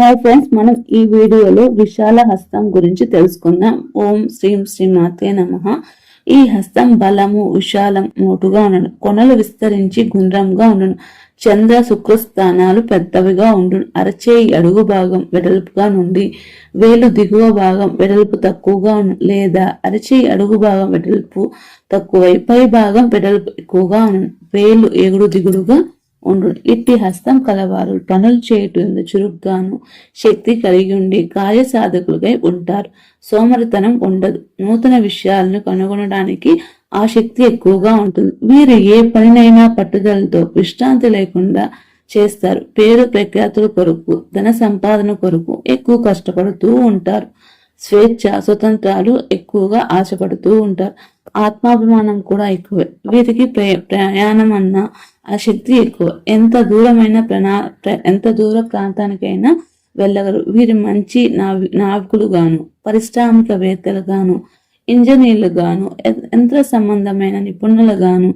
Hi friends మనం ఈ వీడియోలో విశాల హస్తం గురించి తెలుసుకుందాం. ఓం శ్రీం శ్రీమాతే నమ. ఈ హస్తం బలము విశాలం మోటుగా ఉండను. కొనలు విస్తరించి గుండ్రంగా ఉండను. చంద్ర శుక్ర స్థానాలు పెద్దవిగా ఉండును. అరచేయి అడుగు భాగం వెడల్పుగా నుండి వేలు దిగువ భాగం వెడల్పు తక్కువగా ఉండు లేదా అరచేయి అడుగు భాగం వెడల్పు తక్కువై పై భాగం వెడల్పు ఎక్కువగా ఉండు వేలు ఎగుడు దిగుడుగా ఉండు. ఇట్టి హస్తం కలవారు. పనులు చేయటం చురుగ్గాను శక్తి కలిగి ఉండి కార్యసాధకులుగా ఉంటారు. సోమరితనం ఉండదు. నూతన విషయాలను కనుగొనడానికి ఆ శక్తి ఎక్కువగా ఉంటుంది. వీరు ఏ పనినైనా పట్టుదలతో విశ్రాంతి లేకుండా చేస్తారు. పేరు ప్రఖ్యాతుల కొరకు ధన సంపాదన కొరకు ఎక్కువ కష్టపడుతూ ఉంటారు. స్వేచ్ఛ స్వతంత్రాలు ఎక్కువగా ఆశపడుతూ ఉంటారు. ఆత్మాభిమానం కూడా ఎక్కువే. వీరికి ప్రయాణం అన్న ఆ శక్తి ఎక్కువ. ఎంత దూరమైన ప్రణా ఎంత దూర ప్రాంతానికైనా వెళ్ళగలరు. వీరి మంచి నావి నావికులు గాను పారిశ్రామికవేత్తలు గాను ఇంజనీర్లు గాను యంత్ర సంబంధమైన నిపుణులు గాను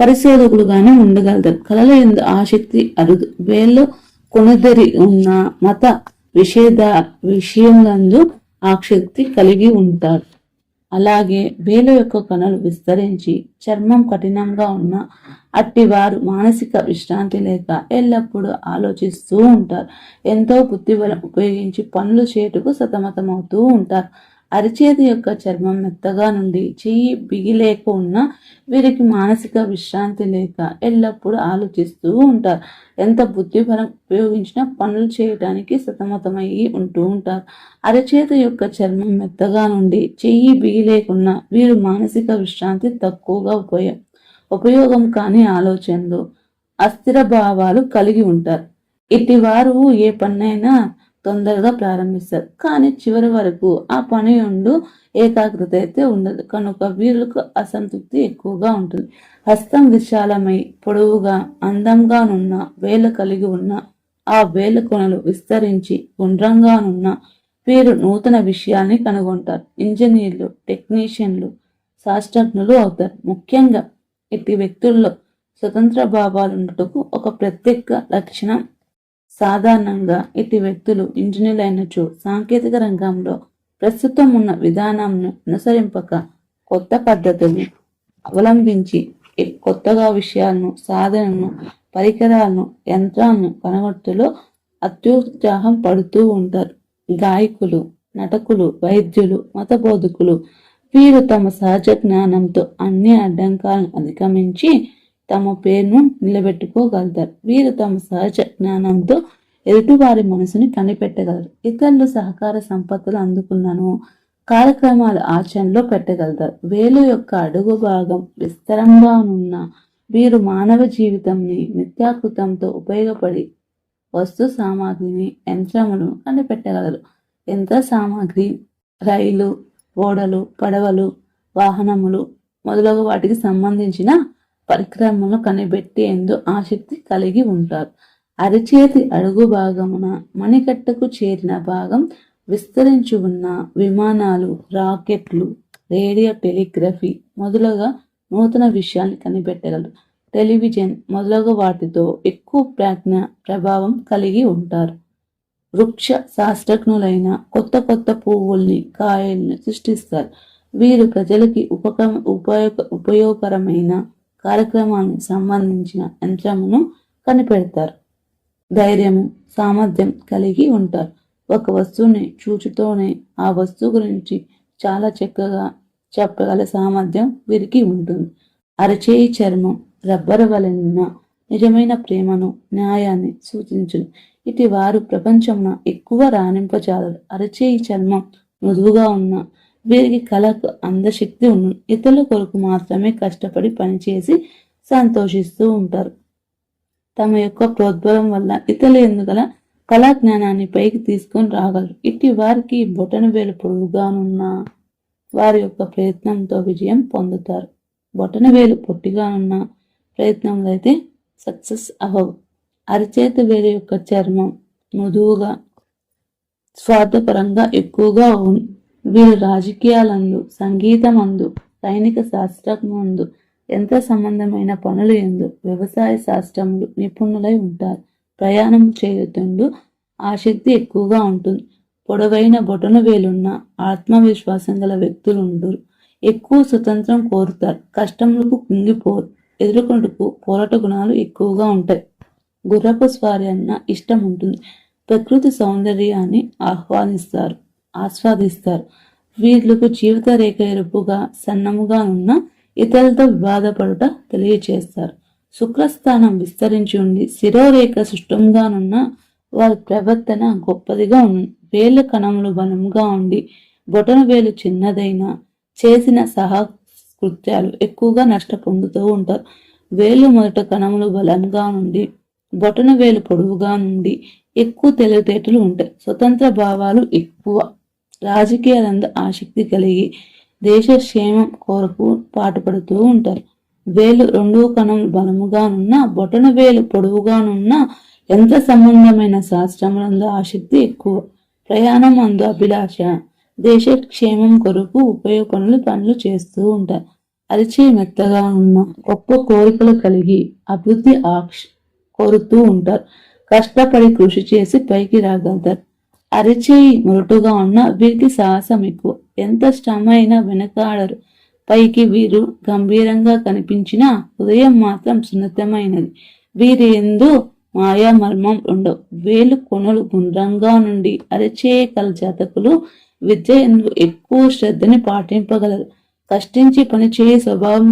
పరిశోధకులు గాను ఉండగలుగుతారు కళల ఎందు ఆసక్తి అరుదు. వేళ్ళు కొనుదరి ఉన్న మత విషేద విషయంలో ఆసక్తి కలిగి ఉంటారు అలాగే వేల యొక్క కణలు విస్తరించి చర్మం కఠినంగా ఉన్న అట్టివారు మానసిక విశ్రాంతి లేక ఎల్లప్పుడూ ఆలోచిస్తూ ఉంటారు. ఎంతో బుద్ధిబలం ఉపయోగించి పనులు చేటుకు సతమతమవుతూ ఉంటారు. అరిచేతి యొక్క చర్మం మెత్తగా నుండి చెయ్యి బిగిలేక ఉన్న వీరికి మానసిక విశ్రాంతి లేక ఎల్లప్పుడూ ఆలోచిస్తూ ఉంటారు. ఎంత బుద్ధిపరం ఉపయోగించినా పనులు చేయడానికి సతమతమయ్యి ఉంటూ ఉంటారు. అరచేతి యొక్క చర్మం మెత్తగా నుండి చెయ్యి బిగిలేకున్నా వీరు మానసిక విశ్రాంతి తక్కువగా ఉపయోగం ఉపయోగం కాని ఆలోచనలు అస్థిర భావాలు కలిగి ఉంటారు. ఇటు వారు ఏ పన్నైనా తొందరగా ప్రారంభిస్తారు. కానీ చివరి వరకు ఆ పని ఉండు ఏకాగ్రత అయితే ఉండదు. కనుక వీరులకు అసంతృప్తి ఎక్కువగా ఉంటుంది. హస్తం విశాలమై పొడవుగా అందంగా నున్న వేల కలిగి ఉన్న ఆ వేల కొనలు విస్తరించి గుండ్రంగా నున్న వీరు నూతన విషయాల్ని కనుగొంటారు. ఇంజనీర్లు టెక్నీషియన్లు శాస్త్రజ్ఞులు అవుతారు. ముఖ్యంగా ఇట్టి వ్యక్తుల్లో స్వతంత్ర భావాలు ఉండటకు ఒక ప్రత్యేక లక్షణం సాధారణంగా ఇటు వ్యక్తులు ఇంజనీర్లైనచో సాంకేతిక రంగంలో ప్రస్తుతం ఉన్న విధానంను అనుసరింపక కొత్త పద్ధతులు అవలంబించి కొత్తగా విషయాలను సాధనను పరికరాలను యంత్రాలను కనగొట్టులో అత్యుత్సాహం పడుతూ ఉంటారు. గాయకులు నటకులు వైద్యులు మతబోధకులు వీరు తమ సహజ జ్ఞానంతో అన్ని అడ్డంకాలను అధిగమించి తమ పేరును నిలబెట్టుకోగలుగుతారు వీరు తమ సహజ జ్ఞానంతో ఎదుటివారి మనసుని కనిపెట్టగలరు. ఇతరులు సహకార సంపత్తులు అందుకున్నను కార్యక్రమాలు ఆచరణలో పెట్టగలుగుతారు వేలు యొక్క అడుగు భాగం విస్తరంగా ఉన్న వీరు మానవ జీవితంని మిథ్యాకృతంతో ఉపయోగపడి వస్తు సామాగ్రిని యంత్రములు కనిపెట్టగలరు. యంత్ర సామాగ్రి రైలు ఓడలు పడవలు వాహనములు మొదలగు వాటికి సంబంధించిన పరిక్రమను కనిపెట్టేందు ఆసక్తి కలిగి ఉంటారు. అరిచేతి అడుగు భాగమున మణికట్టకు చేరిన భాగం విస్తరించి ఉన్న విమానాలు రాకెట్లు రేడియో టెలిగ్రఫీ మొదలుగా నూతన విషయాన్ని కనిపెట్టగలరు టెలివిజన్ మొదలగు వాటితో ఎక్కువ ప్రాజ్ఞ ప్రభావం కలిగి ఉంటారు. వృక్ష శాస్త్రజ్ఞులైన కొత్త కొత్త పువ్వుల్ని కాయల్ని సృష్టిస్తారు. వీరు ప్రజలకి ఉపక ఉపయోగ ఉపయోగకరమైన కార్యక్రమానికి సంబంధించిన యంత్రమును కనిపెడతారు. ధైర్యము సామర్థ్యం కలిగి ఉంటారు. ఒక వస్తువుని చూచుతోనే ఆ వస్తువు గురించి చాలా చక్కగా చెప్పగల సామర్థ్యం వీరికి ఉంటుంది. అరచేయి చర్మం రబ్బరు వలన నిజమైన ప్రేమను న్యాయాన్ని సూచించును. ఇటు వారు ప్రపంచంలో ఎక్కువ రాణింపజాలరు. అరచేయి చర్మం మృదువుగా ఉన్న వీరికి కళకు అందశక్తి ఉంది ఇతరుల కొరకు మాత్రమే కష్టపడి పనిచేసి సంతోషిస్తూ ఉంటారు. తమ యొక్క ప్రోద్బలం వల్ల ఇతరుల ఎందుకల కళా జ్ఞానాన్ని పైకి తీసుకొని రాగలరు. ఇట్టి వారికి బొటన వేలు వారి యొక్క ప్రయత్నంతో విజయం పొందుతారు. బొటన వేలు పొట్టిగానున్న ప్రయత్నంలో అయితే సక్సెస్ అవ్వవు. అరిచేతి వేలు యొక్క చర్మం మృదువుగా స్వార్థపరంగా ఎక్కువగా వీరు రాజకీయాలందు సంగీతమందు సైనిక శాస్త్రమందు యంత్ర సంబంధమైన పనులు ఎందు వ్యవసాయ శాస్త్రములు నిపుణులై ఉంటారు. ప్రయాణం చేయుతుండు ఆసక్తి ఎక్కువగా ఉంటుంది. పొడవైన బొటన వేలున్న ఆత్మవిశ్వాసం గల వ్యక్తులు ఉండరు ఎక్కువ స్వతంత్రం కోరుతారు. కష్టములకు కుంగిపోరు. ఎదుర్కొంటకు పోరాట గుణాలు ఎక్కువగా ఉంటాయి. గుర్రపు స్వారీ అన్న ఇష్టం ఉంటుంది ప్రకృతి సౌందర్యాన్ని ఆహ్వానిస్తారు. ఆస్వాదిస్తారు. వీళ్ళకు జీవిత రేఖ ఎరుపుగా సన్నముగా ఉన్న ఇతరులతో వివాదపడుట తెలియచేస్తారు. శుక్రస్థానం విస్తరించి ఉండి శిరోరేఖ సుష్టంగానున్న వారి ప్రవర్తన గొప్పదిగా ఉంది వేలు కణములు బలంగా ఉండి బొటన వేలు చిన్నదైన చేసిన సహకృత్యాలు ఎక్కువగా నష్ట పొందుతూ ఉంటారు. వేలు మొదట కణములు బలంగా నుండి బొటన వేలు పొడవుగా నుండి ఎక్కువ తెలివితేటలు ఉంటాయి. స్వతంత్ర భావాలు ఎక్కువ. రాజకీయాలందు ఆసక్తి కలిగి దేశ క్షేమం కొరకు పాటుపడుతూ ఉంటారు. వేలు రెండు కణం బలముగానున్న బొటన వేలు పొడవుగానున్న యంత్ర సంబంధమైన శాస్త్రములందు ఆసక్తి ఎక్కువ. ప్రయాణం అందు అభిలాష. దేశ క్షేమం కొరకు ఉపయోగపనులు పనులు చేస్తూ ఉంటారు. అరిచే మెత్తగా ఉన్న గొప్ప కోరికలు కలిగి అభివృద్ధి ఆక్ష కోరుతూ ఉంటారు. కష్టపడి కృషి చేసి పైకి రాగలుగుతారు. అరిచేయి మొరటుగా ఉన్న వీరికి సాహసం ఎక్కువ. ఎంత శ్రమ అయినా వెనకాడరు. పైకి వీరు గంభీరంగా కనిపించిన ఉదయం మాత్రం సున్నితమైనది. వీరి ఎందు మాయా మర్మం ఉండవు. వేలు కొనలు గుండ్రంగా నుండి అరచేయ కల జాతకులు విద్య ఎందు ఎక్కువ శ్రద్ధని పాటింపగలరు. కష్టించి పనిచేయ స్వభావం